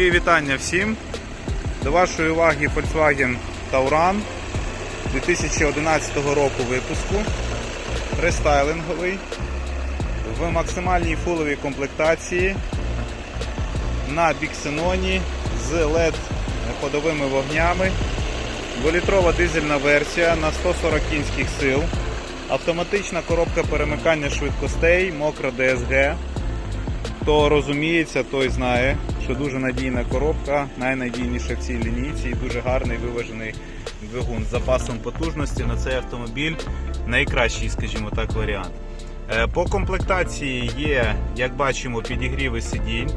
вітання всім. До вашої уваги Volkswagen Tauran 2011 року випуску. Рестайлинговий в максимальній фуловій комплектації на біксеноні з LED ходовими вогнями. Дволітрова дизельна версія на 140 кінських сил. Автоматична коробка перемикання швидкостей, мокра DSG. Хто розуміється, той знає, що дуже надійна коробка, найнадійніша в цій лінійці і дуже гарний виважений двигун з запасом потужності на цей автомобіль. Найкращий, скажімо так, варіант. Е, По комплектації є, як бачимо, підігріви сидінь.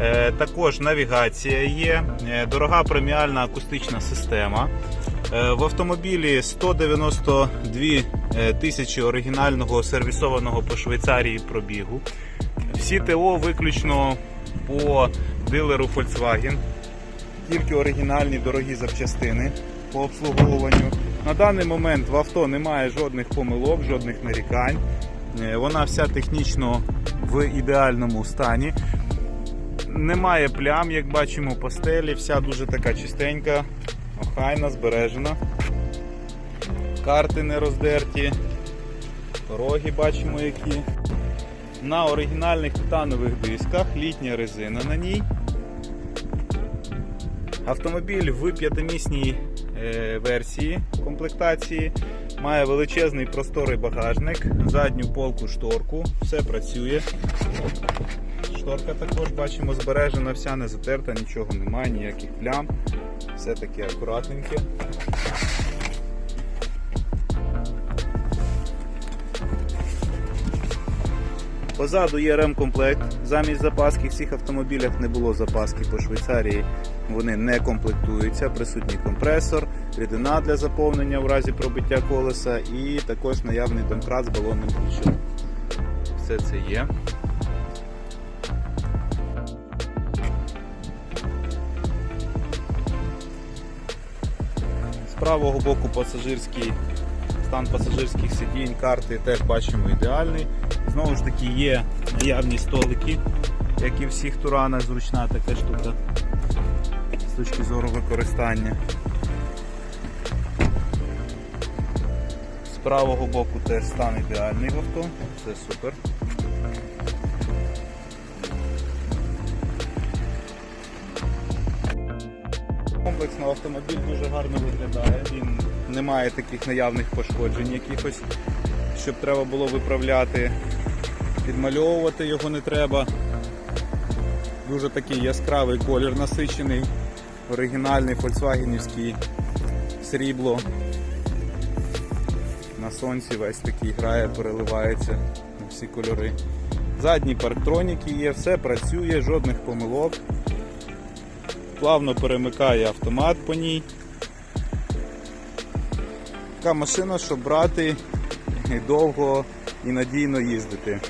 Е, Також навігація є, е, дорога преміальна акустична система. В автомобілі 192 е, тисячі оригінального сервісованого по Швейцарії пробігу. Всі ТО виключно по дилеру Volkswagen. Тільки оригінальні дорогі запчастини по обслуговуванню. На даний момент в авто немає жодних помилок, жодних нарікань. Е, Вона вся технічно в ідеальному стані. Немає плям, як бачимо, по стелі, вся дуже така чистенька, охайна, збережена. Карти не роздерті, дороги бачимо які. На оригінальних титанових дисках, літня резина на ній. Автомобіль в п'ятимісній е, версії комплектації. Має величезний просторий багажник, задню полку шторку, все працює. Шторка також бачимо збережена, вся не затерта, нічого немає, ніяких плям. Все таке акуратненьке. Позаду є ремкомплект. Замість запаски в цих автомобілях не було запаски по Швейцарії. Вони не комплектуються. Присутній компресор, рідина для заповнення в разі пробиття колеса і також наявний домкрат з балонним ключом. Все це є. З правого боку пасажирський стан пасажирських сидінь, карти теж бачимо ідеальний. Знову ж таки є наявні столики, як і всіх туранах, зручна така штука точки зору використання. З правого боку теж стан ідеальний в авто, це супер. Комплексно автомобіль дуже гарно виглядає, він не має таких наявних пошкоджень якихось, щоб треба було виправляти. Підмальовувати його не треба. Дуже такий яскравий колір насичений, оригінальний фольксвагенівський срібло. На сонці весь такий грає, переливається на всі кольори. Задні парктроніки є, все працює, жодних помилок. Плавно перемикає автомат по ній. Така машина, щоб брати і довго і надійно їздити.